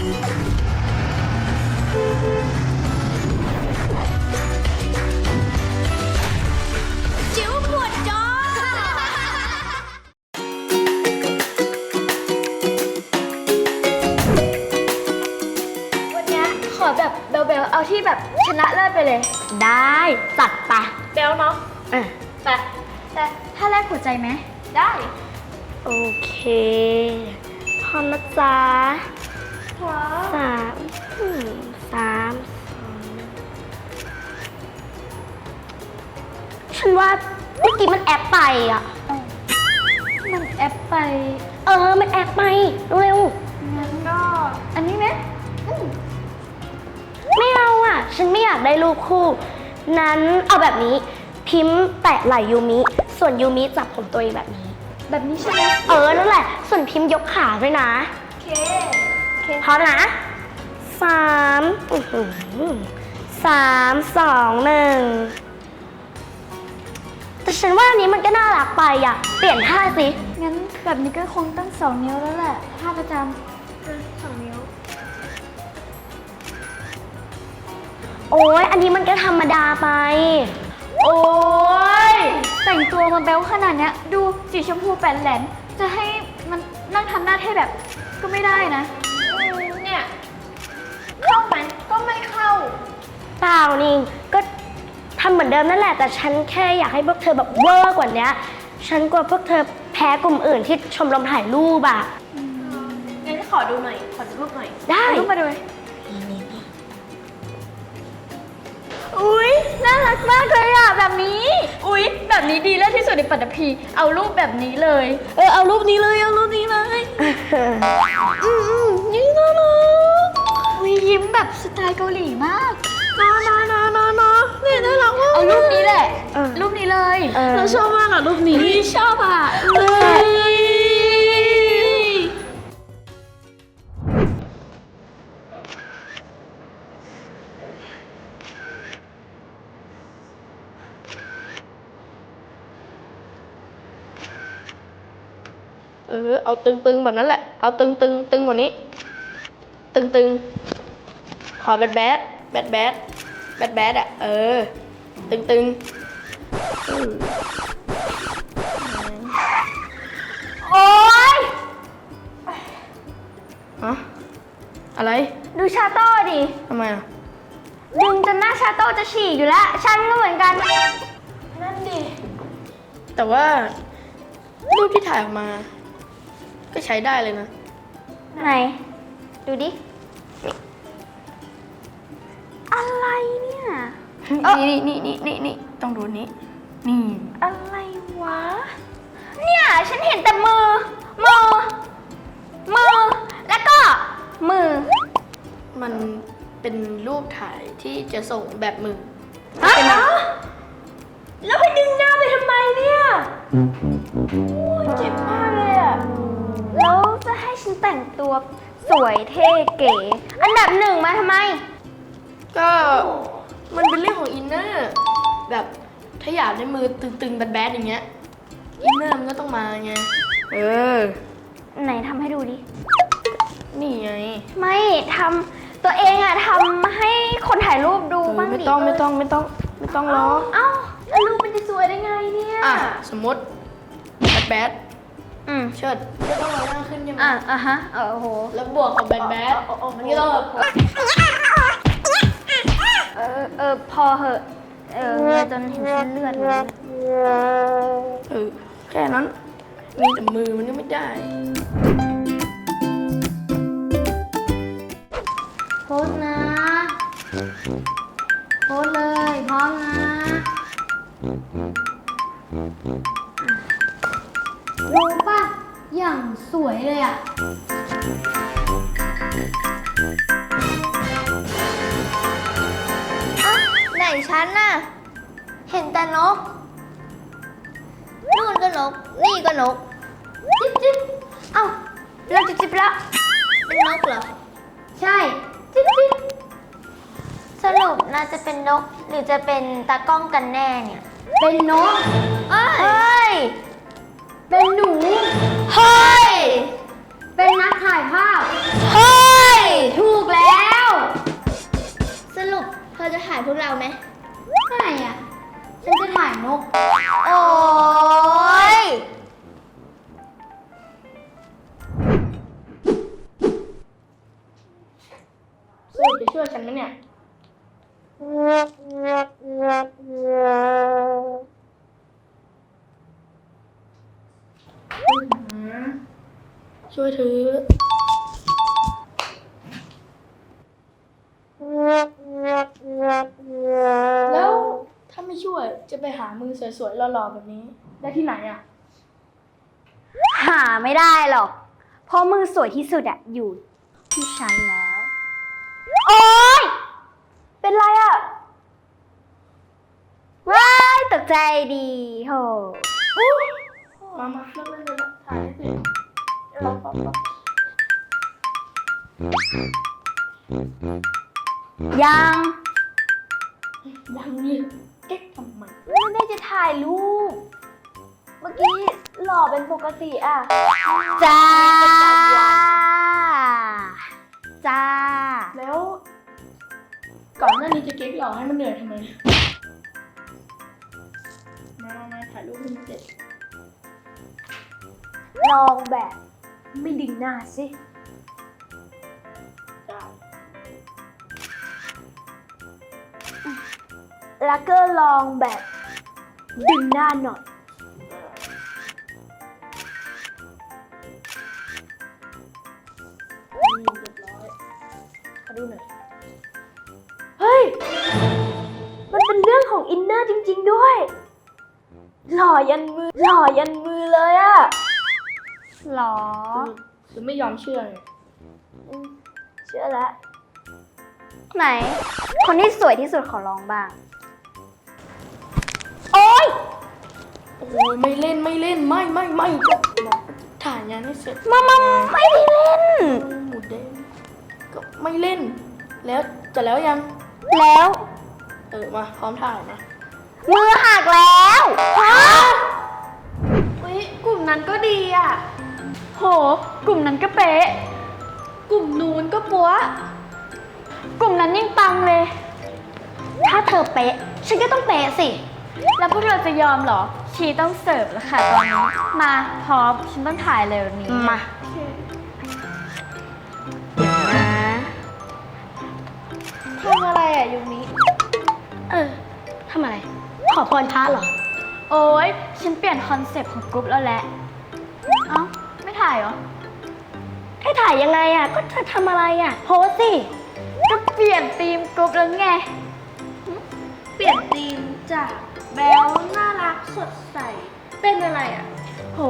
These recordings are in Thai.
จิ๋วปวดจอ วันเนี้ยขอแบบเบลๆเอาที่แบบชนะเลิศไปเลย ได้จัดไปเบลเนาะอะแต่แต่ถ้าแลกหัวใจไหม ได้ โอเคพร้อมนะจ๊ะ สามอืมสามสองฉันว่าเมื่อกี้มันแอปไปอะ มันแอปไป เออ มันแอปไปเร็วงั้นก็ อันนี้ไหมอืมไม่เอาอะ ฉันไม่อยากได้รูปคู่ นั้นเอาแบบนี้ พิมพ์แตะไหล่ยูมิ ส่วนยูมิจับผมตัวเองแบบนี้ แบบนี้ใช่ไหม เออ นั่นแหละ ส่วนพิมพ์ยกขาด้วยนะ โอเคโอเค พร้อมนะสามอื้อหือสามสองหนึ่งแต่ฉันว่าอันนี้มันก็น่ารักไปอะ เปลี่ยนท่าสิ งั้นแบบนี้ก็คงตั้งสองนิ้วแล้วแหละท่าประจำสองนิ้ว โอ้ยอันนี้มันก็ธรรมดาไป โอ้ยแต่งตัวมาแบ๊วขนาดเนี้ย ดูสีชมพูแปนแหลน จะให้มันนั่งทำหน้าเท่แบบก็ไม่ได้นะ เนี่ยเข้าไหมก็ไม่เข้า เปล่านี่ก็ทำเหมือนเดิมนั่นแหละแต่ฉันแค่อยากให้พวกเธอแบบเวอร์กว่านี้ฉันกลัวพวกเธอแพ้กลุ่มอื่นที่ชมรมถ่ายรูปอะงั้นขอดูหน่อย ขอดูรูปหน่อยได้เอารูปมาด้วยอุ้ยน่ารักมากเลยอะ แบบนี้ อุ๊ย แบบนี้ดีเลิศที่สุดในปัตตภีเอารูปแบบนี้เลย เออเอารูปนี้เลยเอารูปนี้เลยอืมอืมนี่น่ารักอุ๊ยยิ้มแบบสไตล์เกาหลีมากนะนะนะนะนะนี่น่ารักมากเอารูปนี้แหละเออรูปนี้เลย เออ เราชอบมากอะรูปนี้ชอบอะ เฮ้ย ออเอาตึงๆแบบนั้นแหละ เอาตึงๆตึงกว่านี้ ตึงๆขอแบดแบดแบดแบดแบดแบดอะ เออ ตึงๆอืมโอ๊ยฮะอะไรดูชาโต้ดิทำไมอะ ดึงจนหน้าชาโต้จะฉีกอยู่แล้ว ฉันก็เหมือนกัน นั่นดิ แต่ว่ารูปที่ถ่ายออกมา ก็ใช้ได้เลยนะ ไหน ดูดิ อะไรเนี่ยนี่นี่นี่นี่นี่ต้องดูนี้ นี่ อะไรวะ เนี่ยฉันเห็นแต่มือ มือ มือ แล้วก็ มือ มันเป็นรูปถ่ายที่จะส่งแบบมือ ฮะแล้วให้ดึงหน้าไปทำไมเนี่ยโอ้ยเจ็บมากเลยอะ แล้วจะให้ฉันแต่งตัวสวยเท่เก๋ อันดับหนึ่งมาทำไม ก็มันเป็นเรื่องของอินเนอร์ แบบถ้าอยากได้มือตึงๆแบดๆอย่างเงี้ย อินเนอร์มันก็ต้องมาไง เออ ไหนทำให้ดูดิ นี่ไง ไม่ทำตัวเองอะทำให้คนถ่ายรูปดูเออบ้างไม่ดิต้องไม่ต้องไม่ต้องไม่ต้องรอเอ้าแล้วรูปมันจะสวยได้ไงเนี่ย อะ สมมติแบด อืมๆเชิดก็ต้องเอาหน้าขึ้นใช่ไหมอะอะฮะเออโอ้โห แล้วบวกกับแบดๆมันก็ต้องแบบเออเออพอเหอะ เออเลือดจนเห็นเส้นเลือดเลยเออแค่นั้น มีแต่มือมันก็ไม่ได้โพสนะโพสเลยพร้อมนะดูป่ะอย่าง สวยเลยอะอะไหนฉันน่ะ เห็นแต่นก นู่นก็นก นี่ก็นก จิ๊บจิ๊บเอ้าเราจะจิบละเป็นนกเหรอ ใช่ จิ๊บจิ๊บสรุปน่าจะเป็นนกหรือจะเป็นตากล้องกันแน่เนี่ย เป็นนก เอ้ย เป็นหนู เฮ้ย เป็นนักถ่ายภาพ เฮ้ย ถูกแล้ว สรุปเธอจะถ่ายพวกเราไหมไม่อะ ฉันจะถ่ายนก โอ้ จะไปหามือสวยๆหล่อๆแบบนี้ ได้ที่ไหนอะ หาไม่ได้หรอก เพราะมือสวยที่สุดอะอยู่ที่ฉันแล้ว โอ๊ย เป็นไรอะว้ายตกใจดีโหมามาเลิกเล่นเลยละถ่ายให้เสร็จรอแป๊บนึงยัง ยังเลย เก๊กทำไมไม่ได้จะถ่ายรูป เมื่อกี้หล่อเป็นปกติอะจ้า จ้า แล้ว ก่อนหน้านี้จะเก๊กหล่อให้มันเหนื่อยทำไม มามามาถ่ายรูปให้มันเสร็จ ลองแบบไม่ดึงหน้าสิ แล้วก็ลองแบบดึงหน้าหน่อยนี่เรียบร้อยขอดูหน่อย เฮ้ย มันเป็นเรื่องของอินเนอร์จริง ๆ ด้วย หล่อยันมือ หล่อยันมือเลยอะหรอ คือไม่ยอมเชื่อไงเชื่อแล้ว ไหน คนที่สวยที่สุดขอลองบ้างโอ๊ยโอ้ยไม่เล่นไม่เล่นไม่ไม่ไม่ก็บอกถ่ายงานให้เสร็จมามาไม่ได้เล่น หมูเด้งก็ไม่เล่น แล้วจะแล้วยัง แล้วเออมาพร้อมถ่ายมามือหักแล้วฮะอุ้ยกลุ่มนั้นก็ดีอะ โห กลุ่มนั้นก็เป๊ะ กลุ่มนู้นก็ปัว กลุ่มนั้นยิ่งปังเลย ถ้าเธอเป๊ะ ฉันก็ต้องเป๊ะสิ แล้วพวกเราจะยอมเหรอ ชีต้องเสิร์ฟแล้วค่ะตอนนี้ มาพร้อมฉันต้องถ่ายเลยวันนี้มา ทำอะไรอะยุคนี้ เออทำอะไร ขอพรพระเหรอ โอ้ยฉันเปลี่ยนคอนเซปต์ของกรุ๊ปแล้วแหละ เอ้า ไม่ถ่ายเหรอ ให้ถ่ายยังไงอะ ก็เธอทำอะไรอะ โพสสิ ก็เปลี่ยนธีมกรุ๊ปแล้วไง เปลี่ยนธีมจาก แบลน่ารักสดใส เป็นอะไรอะ โห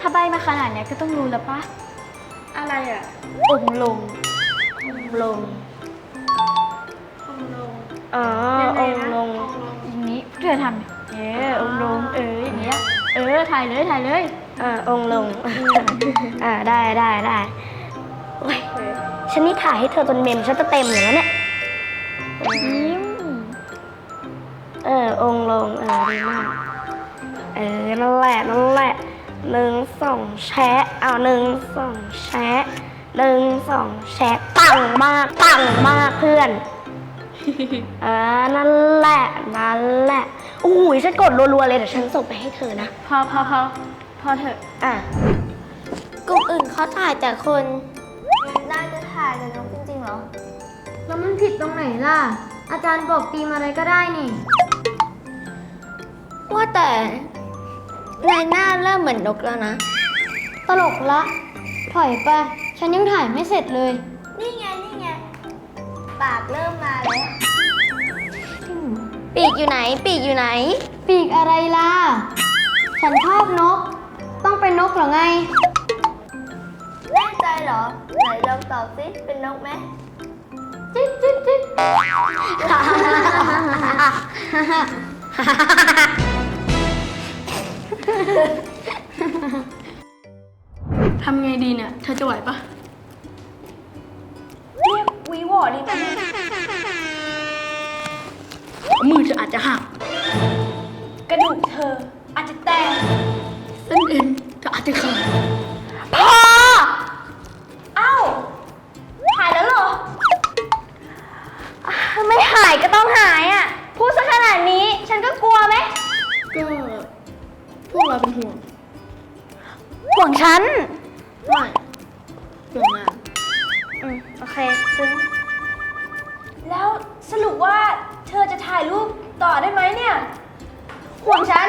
ถ้าใบมาขนาดเนี้ยก็ต้องรู้แล้วปะอะไรอะองค์ลงลงองค์ลงอ๋อยังไงองนะค์ลงองค์ลง อย่างนี้เธอทำเออองค์ลง เอออย่างเงี้ย เออ ถ่ายเลย ถ่ายเลย อ่าองค์ลง อ่าได้ได้ได้โอ้ยฉันนี่ถ่ายให้เธอจนเมมฉันจะเต็มอยู่แล้วเนี่ยยิ้ม เออ องค์ลง เออดีมากเออ นั่นแหละ นั่นแหละหนึ่งสองแชะเอาหนึ่งสองแชะหนึ่งสองแชะปังมากปังมากเพื่อน เออ นั่นแหละ นั่นแหละโอ้ยฉันกดรัวๆเลยเดี๋ยวฉันส่งไปให้เธอนะ พอพอพอพอเถอะ อะ กลุ่มอื่นเขาถ่ายแต่คนน่าจะถ่ายแต่นกจริงๆเหรอ แล้วมันผิดตรงไหนล่ะ อาจารย์บอกตีมอะไรก็ได้นี่ ว่าแต่นายหน้าเริ่มเหมือนนกแล้วนะ ตลกละ ถอยไป ฉันยังถ่ายไม่เสร็จเลย นี่ไง นี่ไง ปากเริ่มมาแล้ว ปีกอยู่ไหน ปีกอยู่ไหน ปีกอะไรล่ะ ฉันชอบนก ต้องเป็นนกเหรอไง แน่ใจเหรอ ไหนลองตอบสิ เป็นนกไหมจิ๊ดจิ๊ดจิ๊ด ทำไงดีเนี่ย เธอจะไหวปะวีวอดีป่ะมือเธออาจจะหัก กระดูกเธออาจจะแตกเส้นเอ็นเธออาจจะขาด สรุปว่าเธอจะถ่ายรูปต่อได้ไหมเนี่ย ห่วงฉัน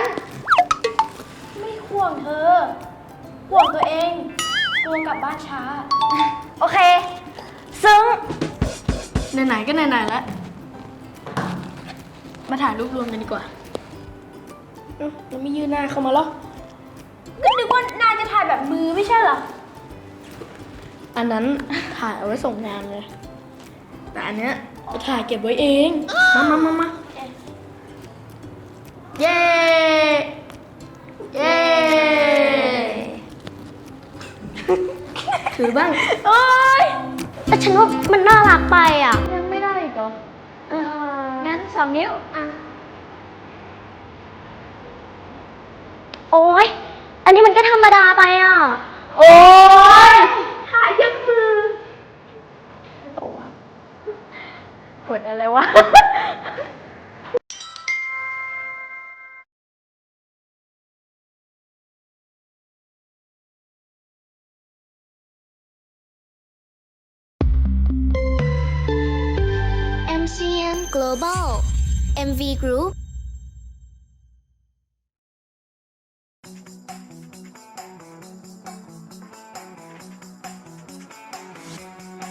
ไม่ห่วงเธอ ห่วงตัวเองกลัวกลับบ้านช้า โอเค ซึ้ง ไหนๆก็ไหนๆแล้ว มาถ่ายรูปรวมกันดีกว่าเอ้าเราไม่ยืนหน้าเข้ามาหรอ ก็นึกว่านายจะถ่ายแบบมือไม่ใช่เหรอ อันนั้นถ่ายเอาไว้ส่งงานเลย แต่อันเนี้ย จะถ่ายเก็บไว้เอง มามามามาเย้ เย้ ถือบ้าง โอ๊ยแต่ฉันว่ามันน่ารักไปอะ ยังไม่ได้อีกเหรองั้นสองนิ้ว อะ โอ้ยอันนี้มันก็ธรรมดาไปอะ โอ๊ยถ่ายยังมือ กดอะไรวะ MCN Global MV Group